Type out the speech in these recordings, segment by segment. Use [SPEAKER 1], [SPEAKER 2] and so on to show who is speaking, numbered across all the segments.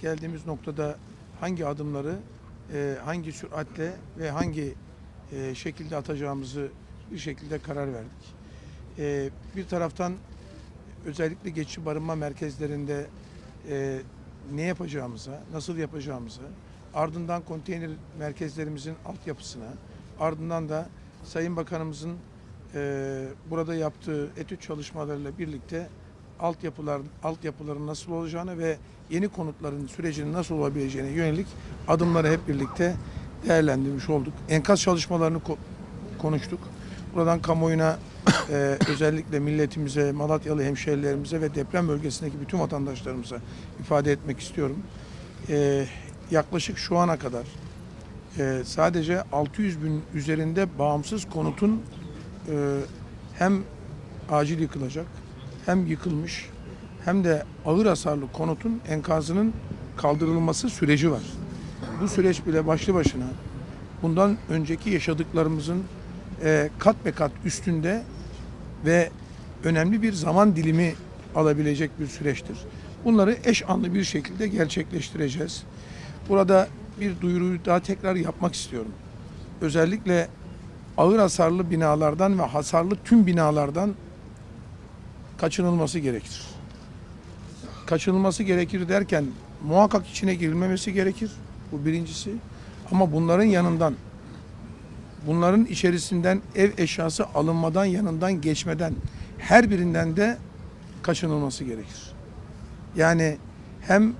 [SPEAKER 1] geldiğimiz noktada hangi adımları e, hangi süratle ve hangi e, şekilde atacağımızı bir şekilde karar verdik. E, bir taraftan özellikle geçici barınma merkezlerinde ne yapacağımıza, nasıl yapacağımıza, ardından konteyner merkezlerimizin altyapısına, ardından da Sayın Bakanımızın burada yaptığı etüt çalışmalarıyla birlikte altyapılar altyapıların nasıl olacağını ve yeni konutların sürecinin nasıl olabileceğine yönelik adımları hep birlikte değerlendirmiş olduk. Enkaz çalışmalarını ko- konuştuk. Buradan kamuoyuna e, özellikle milletimize, Malatyalı hemşehrilerimize ve deprem bölgesindeki bütün vatandaşlarımıza ifade etmek istiyorum. E, yaklaşık şu ana kadar e, sadece 600 bin üzerinde bağımsız konutun e, hem acil yıkılacak hem yıkılmış hem de ağır hasarlı konutun enkazının kaldırılması süreci var. Bu süreç bile başlı başına bundan önceki yaşadıklarımızın e, kat be kat üstünde ve önemli bir zaman dilimi alabilecek bir süreçtir. Bunları eş anlı bir şekilde gerçekleştireceğiz. Burada bir duyuruyu daha tekrar yapmak istiyorum. Özellikle ağır hasarlı binalardan ve hasarlı tüm binalardan kaçınılması gerekir. Kaçınılması gerekir derken muhakkak içine girilmemesi gerekir. Bu birincisi. Ama bunların yanından bunların içerisinden ev eşyası alınmadan yanından geçmeden her birinden de kaçınılması gerekir. Yani hem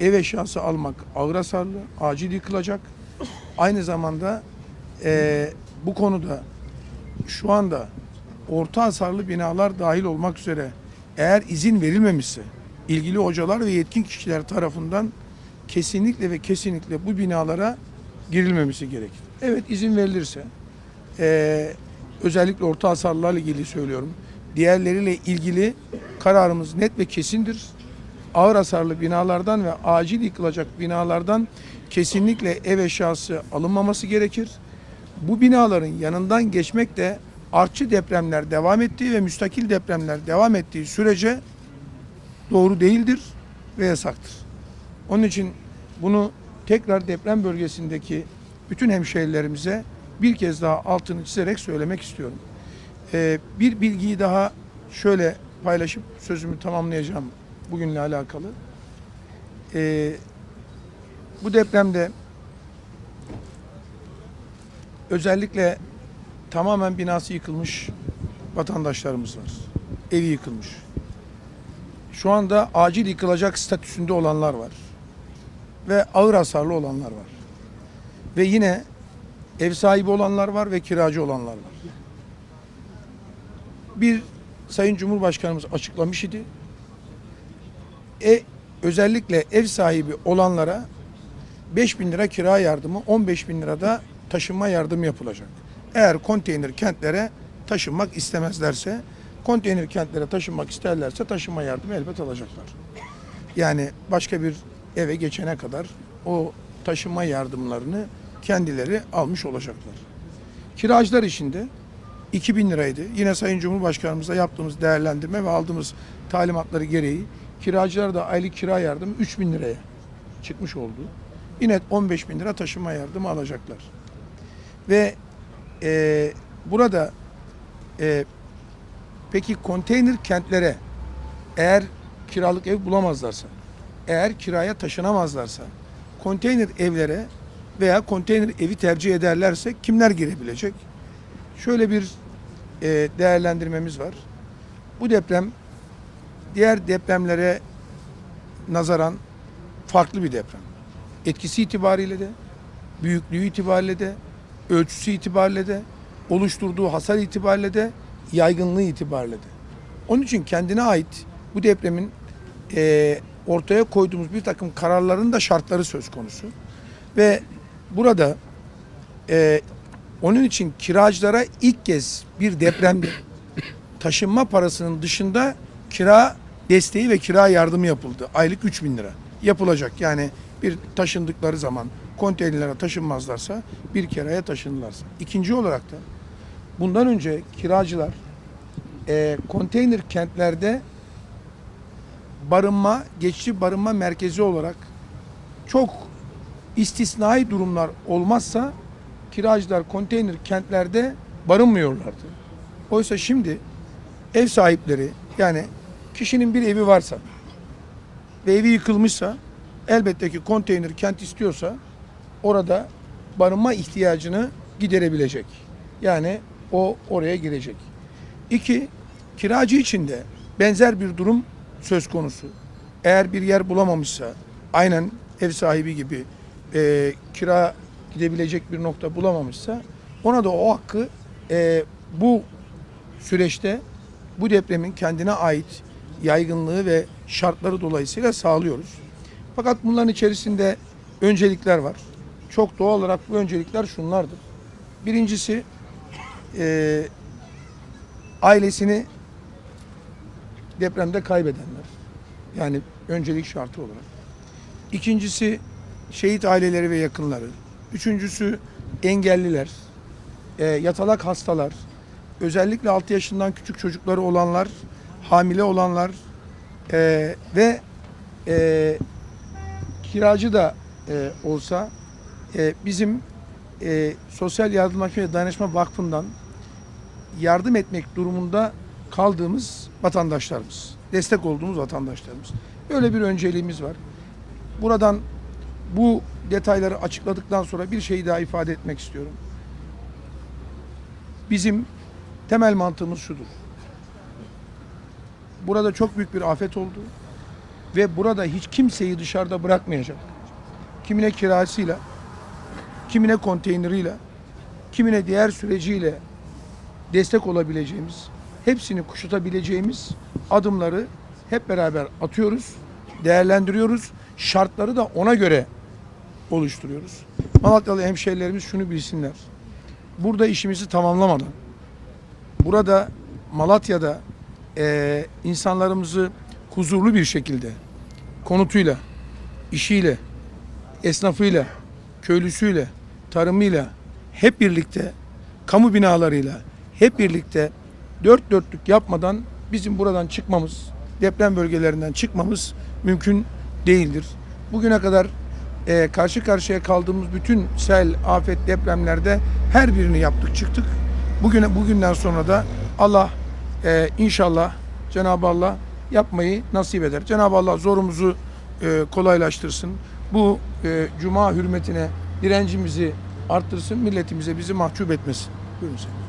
[SPEAKER 1] ev eşyası almak ağır hasarlı, acil yıkılacak. Aynı zamanda eee, bu konuda şu anda orta hasarlı binalar dahil olmak üzere eğer izin verilmemişse ilgili hocalar ve yetkin kişiler tarafından kesinlikle ve kesinlikle bu binalara girilmemesi gerekir. Evet izin verilirse eee, özellikle orta hasarlarla ilgili söylüyorum. Diğerleriyle ilgili kararımız net ve kesindir. Ağır hasarlı binalardan ve acil yıkılacak binalardan kesinlikle ev eşyası alınmaması gerekir. Bu binaların yanından geçmek de artçı depremler devam ettiği ve müstakil depremler devam ettiği sürece doğru değildir ve yasaktır. Onun için bunu tekrar deprem bölgesindeki bütün hemşehrilerimize bir kez daha altını çizerek söylemek istiyorum. Ee, bir bilgiyi daha şöyle paylaşıp sözümü tamamlayacağım bugünle alakalı. Ee, bu depremde özellikle tamamen binası yıkılmış vatandaşlarımız var. Evi yıkılmış. Şu anda acil yıkılacak statüsünde olanlar var. Ve ağır hasarlı olanlar var. Ve yine ev sahibi olanlar var ve kiracı olanlar var. Bir Sayın Cumhurbaşkanımız açıklamış idi. E, özellikle ev sahibi olanlara 5 bin lira kira yardımı, 15 bin lira da taşınma yardımı yapılacak. Eğer konteyner kentlere taşınmak istemezlerse, konteyner kentlere taşınmak isterlerse taşınma yardımı elbet alacaklar. Yani başka bir eve geçene kadar o taşınma yardımlarını kendileri almış olacaklar. Kiracılar içinde 2000 liraydı. Yine Sayın Cumhurbaşkanımızla yaptığımız değerlendirme ve aldığımız talimatları gereği kiracılar da aylık kira yardımı 3000 liraya çıkmış oldu. Yine 15 bin lira taşınma yardımı alacaklar. Ve e, burada e, peki konteyner kentlere eğer kiralık ev bulamazlarsa, eğer kiraya taşınamazlarsa, konteyner evlere veya konteyner evi tercih ederlerse kimler girebilecek? Şöyle bir e, değerlendirmemiz var. Bu deprem diğer depremlere nazaran farklı bir deprem. Etkisi itibariyle de, büyüklüğü itibariyle de, ölçüsü itibariyle de, oluşturduğu hasar itibariyle de, yaygınlığı itibariyle de. Onun için kendine ait bu depremin e, ortaya koyduğumuz bir takım kararların da şartları söz konusu. Ve burada e, onun için kiracılara ilk kez bir depremde taşınma parasının dışında kira desteği ve kira yardımı yapıldı. Aylık 3 bin lira yapılacak. Yani bir taşındıkları zaman konteynerlere taşınmazlarsa bir kiraya taşınırlarsa. İkinci olarak da bundan önce kiracılar e, konteyner kentlerde barınma, geçici barınma merkezi olarak çok istisnai durumlar olmazsa kiracılar konteyner kentlerde barınmıyorlardı. Oysa şimdi ev sahipleri yani kişinin bir evi varsa ve evi yıkılmışsa elbette ki konteyner kent istiyorsa orada barınma ihtiyacını giderebilecek. Yani o oraya girecek. İki, kiracı için de benzer bir durum söz konusu. Eğer bir yer bulamamışsa, aynen ev sahibi gibi e, kira gidebilecek bir nokta bulamamışsa, ona da o hakkı e, bu süreçte bu depremin kendine ait yaygınlığı ve şartları dolayısıyla sağlıyoruz. Fakat bunların içerisinde öncelikler var. Çok doğal olarak bu öncelikler şunlardır. Birincisi e, ailesini depremde kaybedenler. Yani öncelik şartı olarak. İkincisi şehit aileleri ve yakınları. Üçüncüsü engelliler, e, yatalak hastalar, özellikle 6 yaşından küçük çocukları olanlar, hamile olanlar e, ve e, kiracı da e, olsa e, bizim e, Sosyal Yardımlaşma ve Dayanışma Vakfı'ndan yardım etmek durumunda kaldığımız vatandaşlarımız, destek olduğumuz vatandaşlarımız. Böyle bir önceliğimiz var. Buradan bu detayları açıkladıktan sonra bir şeyi daha ifade etmek istiyorum. Bizim temel mantığımız şudur. Burada çok büyük bir afet oldu ve burada hiç kimseyi dışarıda bırakmayacak. Kimine kirasıyla, kimine konteyneriyle, kimine diğer süreciyle destek olabileceğimiz, hepsini kuşatabileceğimiz adımları hep beraber atıyoruz, değerlendiriyoruz. Şartları da ona göre oluşturuyoruz. Malatyalı hemşehrilerimiz şunu bilsinler. Burada işimizi tamamlamadan, burada Malatya'da eee, insanlarımızı huzurlu bir şekilde konutuyla, işiyle, esnafıyla, köylüsüyle, tarımıyla hep birlikte kamu binalarıyla hep birlikte dört dörtlük yapmadan bizim buradan çıkmamız, deprem bölgelerinden çıkmamız mümkün değildir. Bugüne kadar e, karşı karşıya kaldığımız bütün sel, afet, depremlerde her birini yaptık, çıktık. Bugüne bugünden sonra da Allah e, inşallah Cenab-ı Allah yapmayı nasip eder. Cenab-ı Allah zorumuzu e, kolaylaştırsın. Bu e, cuma hürmetine direncimizi arttırsın, milletimize bizi mahcup etmesin. Buyurun sen.